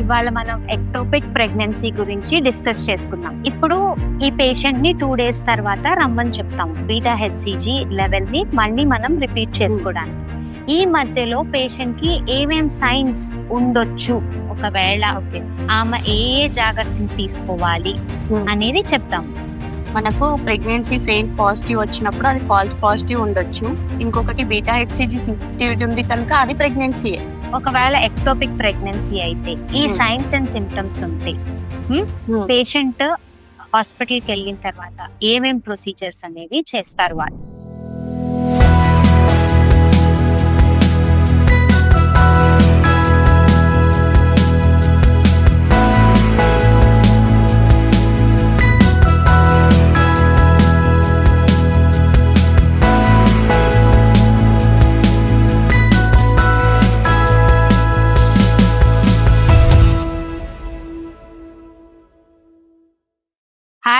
ఇవాళ మనం ectopic pregnancy గురించి డిస్కస్ చేసుకుందాం. ఇప్పుడు ఈ పేషెంట్ని టూ డేస్ తర్వాత రమ్మని చెప్తాం. బీటా హెచ్సిజీ లెవెల్ని మళ్ళీ మనం రిపీట్ చేసుకోవడానికి. ఈ మధ్యలో పేషెంట్కి ఏమేం సైన్స్ ఉండొచ్చు? ఒకవేళ ఓకే. ఆమె ఏ ఏ జాగ్రత్తలు తీసుకోవాలి అనేది చెప్తాం. మనకు ప్రెగ్నెన్సీ ఫెయిల్ పాజిటివ్ వచ్చినప్పుడు అది ఫాల్స్ పాజిటివ్ ఉండొచ్చు. ఇంకొకటి బీటా హెచ్సిజీ సెన్సిటివిటీ ఉంది కనుక అది ప్రెగ్నెన్సీ ఒకవేళ ఎక్టోపిక్ ప్రెగ్నెన్సీ అయితే ఈ Hmm. సైన్స్ అండ్ సిమ్టమ్స్ ఉంటాయి. పేషెంట్ హాస్పిటల్కి వెళ్ళిన తర్వాత ఏమేం ప్రొసీజర్స్ అనేవి చేస్తారు వాళ్ళు?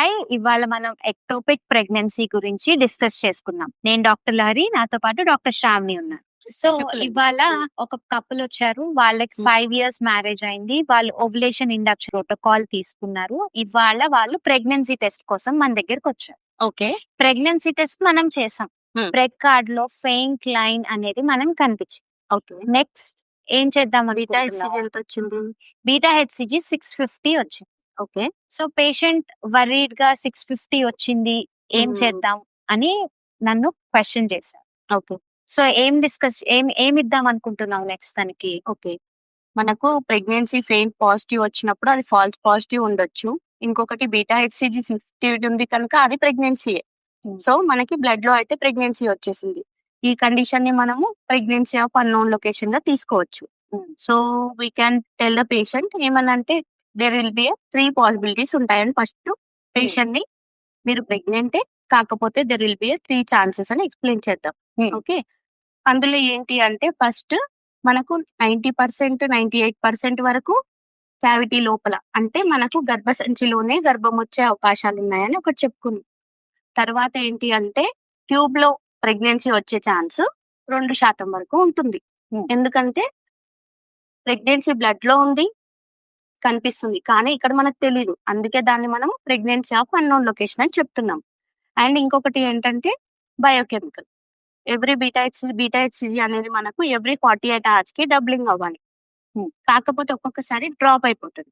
హాయ్ ఇవాళ మనం ఎక్టోపిక్ ప్రెగ్నెన్సీ గురించి డిస్కస్ చేసుకుందాం. నేను డాక్టర్ లహరి నాతో పాటు డాక్టర్ శ్రావణి ఉన్నారు. సో. ఇవాళ ఒక కపుల్ వచ్చారు. వాళ్ళకి. ఫైవ్ ఇయర్స్ మ్యారేజ్ అయింది. వాళ్ళు ఓవులేషన్ ఇండక్షన్ ప్రోటోకాల్ తీసుకున్నారు. ఇవాళ వాళ్ళు ప్రెగ్నెన్సీ టెస్ట్ కోసం మన దగ్గరకు వచ్చారు. ఓకే. ప్రెగ్నెన్సీ టెస్ట్ మనం చేసాం. ప్రెగ్ కార్డ్లో ఫెయింట్ లైన్ అనేది మనం కనిపించింది. ఓకే. నెక్స్ట్ ఏం చేద్దాం బీటా హెచ్సిజీ వచ్చింది బీటా హెచ్సిజీ సిక్స్ ఫిఫ్టీ వచ్చింది. ఓకే. సో పేషెంట్ వరీడ్గా సిక్స్ ఫిఫ్టీ వచ్చింది ఏం. చేద్దాం అని నన్ను క్వశ్చన్ చేశారు. ఓకే. సో ఏం డిస్కస్ ఏం ఏం ఇద్దాం అనుకుంటున్నావు నెక్స్ట్ తనకి? ఓకే. మనకు ప్రెగ్నెన్సీ ఫెయిల్ పాజిటివ్ వచ్చినప్పుడు అది ఫాల్స్ పాజిటివ్ ఉండొచ్చు. ఇంకొకటి బీటా హెచ్సిజీ సెన్సిటివిటీ ఉంది కనుక అది ప్రెగ్నెన్సీ. సో మనకి బ్లడ్లో అయితే ప్రెగ్నెన్సీ వచ్చేసింది. ఈ కండిషన్ని మనము ప్రెగ్నెన్సీ ఆఫ్ అన్నోన్ లొకేషన్గా తీసుకోవచ్చు. So we can tell the patient ఏమనంటే there will be three possibilities ఉంటాయని ఫస్ట్ పేషెంట్ని మీరు ప్రెగ్నెంటే కాకపోతే there will be three chances అని ఎక్స్ప్లెయిన్ చేద్దాం Hmm. ఓకే అందులో ఏంటి అంటే ఫస్ట్ మనకు ninety percent ninety eight percent వరకు క్యావిటీ లోపల అంటే మనకు గర్భసంచిలోనే గర్భం వచ్చే అవకాశాలు ఉన్నాయని ఒకటి చెప్పుకుంది తర్వాత ఏంటి అంటే ట్యూబ్లో ప్రెగ్నెన్సీ వచ్చే ఛాన్స్ రెండు శాతం వరకు ఉంటుంది Hmm. ఎందుకంటే ప్రెగ్నెన్సీ బ్లడ్లో ఉంది కనిపిస్తుంది. కానీ ఇక్కడ మనకు తెలియదు అందుకే దాన్ని మనం ప్రెగ్నెన్సీ ఆఫ్ అన్నోన్ లొకేషన్ అని చెప్తున్నాం. అండ్ ఇంకొకటి ఏంటంటే biochemical. Every beta HC beta HCG అనేది మనకు ఎవ్రీ ఫార్టీ ఎయిట్ అవర్స్కి డబ్లింగ్ అవ్వాలి. కాకపోతే ఒక్కొక్కసారి డ్రాప్ అయిపోతుంది.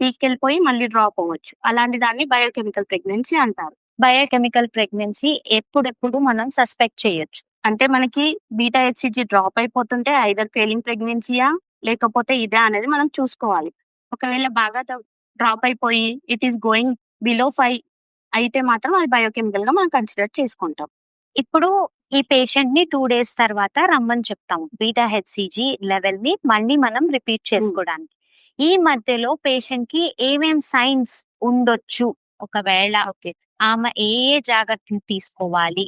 పీక్ వెళ్ళిపోయి మళ్ళీ డ్రాప్ అవ్వచ్చు. అలాంటి దాన్ని బయోకెమికల్ ప్రెగ్నెన్సీ అంటారు. బయోకెమికల్ ప్రెగ్నెన్సీ ఎప్పుడెప్పుడు మనం సస్పెక్ట్ చేయొచ్చు? అంటే మనకి బీటా హెచ్సిజీ డ్రాప్ అయిపోతుంటే ఐదర్ ఫెయిలింగ్ ప్రెగ్నెన్సీయా? లేకపోతే ఇదే అనేది మనం చూసుకోవాలి. ఒకవేళ బాగా డ్రాప్ అయిపోయి it is going below five అయితే మాత్రం అది బయోకెమికల్గా మనం కన్సిడర్ చేసుకుంటాం. ఇప్పుడు ఈ పేషెంట్ని టూ డేస్ తర్వాత రమ్మని చెప్తాము. బీటా హెచ్సిజీ లెవెల్ని మళ్ళీ మనం రిపీట్ చేసుకోవడానికి. ఈ మధ్యలో పేషెంట్కి ఏమేం సైన్స్ ఉండొచ్చు? ఒకవేళ ఓకే. ఆమె ఏ ఏ జాగ్రత్తలు తీసుకోవాలి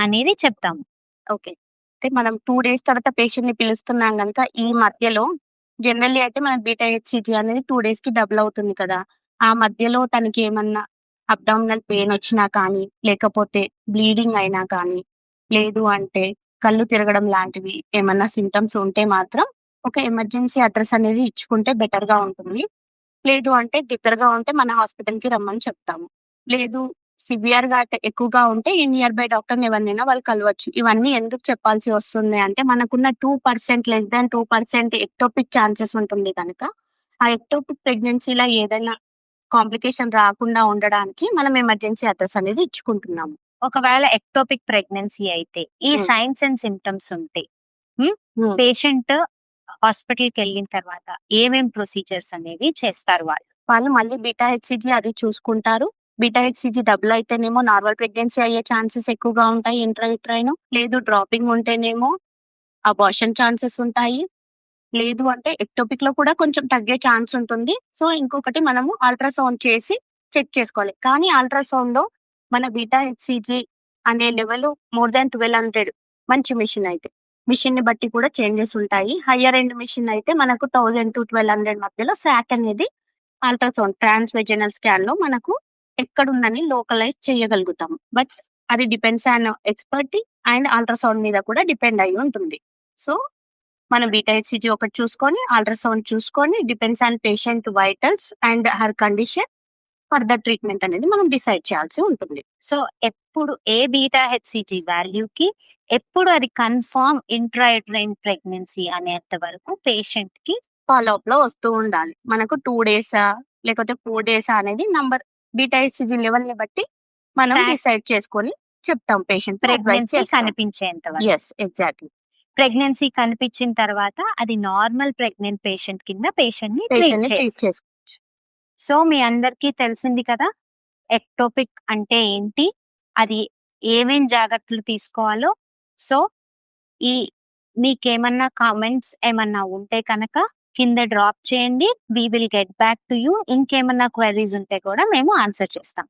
అనేది చెప్తాము. ఓకే. అయితే మనం టూ డేస్ తర్వాత పేషెంట్ని పిలుస్తున్నాం కనుక ఈ మధ్యలో జనరల్లీ అయితే మనకి బీటా హెచ్సిజీ అనేది టూ డేస్కి డబుల్ అవుతుంది కదా. ఆ మధ్యలో తనకి ఏమన్నా అబ్డామినల్ పెయిన్ వచ్చినా కానీ లేకపోతే బ్లీడింగ్ అయినా కానీ లేదు అంటే కళ్ళు తిరగడం లాంటివి ఏమన్నా సిమ్టమ్స్ ఉంటే మాత్రం ఒక ఎమర్జెన్సీ అడ్రస్ అనేది ఇచ్చుకుంటే బెటర్గా ఉంటుంది. లేదు అంటే దగ్గరగా ఉంటే మన హాస్పిటల్కి రమ్మని చెప్తాము. లేదు సివియర్గా ఎక్కువగా ఉంటే ఈ నియర్ బై డాక్టర్ ఎవరినైనా వాళ్ళు కలవచ్చు. ఇవన్నీ ఎందుకు చెప్పాల్సి వస్తుంది అంటే మనకున్న two percent less than two percent ectopic chances ఉంటుంది కనుక ఆ ఎక్టోపిక్ ప్రెగ్నెన్సీలో ఏదైనా కాంప్లికేషన్ రాకుండా ఉండడానికి మనం ఎమర్జెన్సీ అడ్రస్ అనేది ఇచ్చుకుంటున్నాము. ఒకవేళ ఎక్టోపిక్ ప్రెగ్నెన్సీ అయితే ఈ. సైన్స్ అండ్ సిమ్టమ్స్ ఉంటాయి Hmm. పేషెంట్ హాస్పిటల్కి వెళ్ళిన తర్వాత ఏమేం ప్రొసీజర్స్ అనేవి చేస్తారు వాళ్ళు? వాళ్ళు మళ్ళీ బీటా హెచ్సిజీ అది చూసుకుంటారు. బీటా హెచ్సిజీ డబుల్ అయితేనేమో నార్మల్ ప్రెగ్నెన్సీ అయ్యే ఛాన్సెస్ ఎక్కువగా ఉంటాయి ఇంట్రైన్ లేదు డ్రాపింగ్ ఉంటేనేమో అబార్షన్ ఛాన్సెస్ ఉంటాయి. లేదు అంటే ఎక్టోపిక్లో కూడా కొంచెం తగ్గే ఛాన్స్ ఉంటుంది. సో ఇంకొకటి మనము అల్ట్రాసౌండ్ చేసి చెక్ చేసుకోవాలి. కానీ అల్ట్రాసౌండ్లో మన బీటా హెచ్సిజీ అనే level more than twelve hundred మంచి మిషన్ అయితే. మిషన్ని బట్టి కూడా చేంజెస్ ఉంటాయి. హయ్యర్ ఎండ్ మిషన్ అయితే మనకు థౌజండ్ టు ట్వెల్వ్ హండ్రెడ్ మధ్యలో శాక్ అనేది అల్ట్రాసౌండ్ ట్రాన్స్ వెజనల్ స్కాన్లో మనకు ఎక్కడుందని లోకలైజ్ చేయగలుగుతాం బట్ అది depends on expertise and ultrasound మీద కూడా డిపెండ్ అయి ఉంటుంది. సో మనం బీటా ఒకటి చూసుకొని అల్ట్రాసౌండ్ చూసుకొని depends on patient vitals and her condition further treatment అనేది మనం డిసైడ్ చేయాల్సి ఉంటుంది. సో ఎప్పుడు ఏ బీటా హెచ్సిజీ వాల్యూకి ఎప్పుడు అది కన్ఫర్మ్ ఇంట్రాయిట్రైన్ ప్రెగ్నెన్సీ అనేంత వరకు పేషెంట్కి ఫాలో అప్లో వస్తూ ఉండాలి. మనకు టూ డేసా లేకపోతే ఫోర్ డేసా అనేది నంబర్ బీటా హెచ్సిజీ లెవెల్ని బట్టి మనం డిసైడ్ చేసుకొని చెప్తాం పేషెంట్ ప్రెగ్నెన్సీ కనిపించేంత వరకు. ఎస్ ఎగ్జాక్ట్లీ ప్రెగ్నెన్సీ కనిపించిన తర్వాత అది నార్మల్ ప్రెగ్నెంట్ పేషెంట్ కింద పేషెంట్ని పేషెంట్ని ట్రీట్ ట్రీట్ చేసుకో సో మీ అందరికీ తెలిసింది కదా ఎక్టోపిక్ అంటే ఏంటి? అది ఏమేం జాగ్రత్తలు తీసుకోవాలో? సో ఈ మీకేమన్నా కామెంట్స్ ఏమన్నా ఉంటే కనుక కింద డ్రాప్ చేయండి. We will get back to you. ఇంకేమన్నా క్వైరీస్ ఉంటే కూడా మేము ఆన్సర్ చేస్తాం.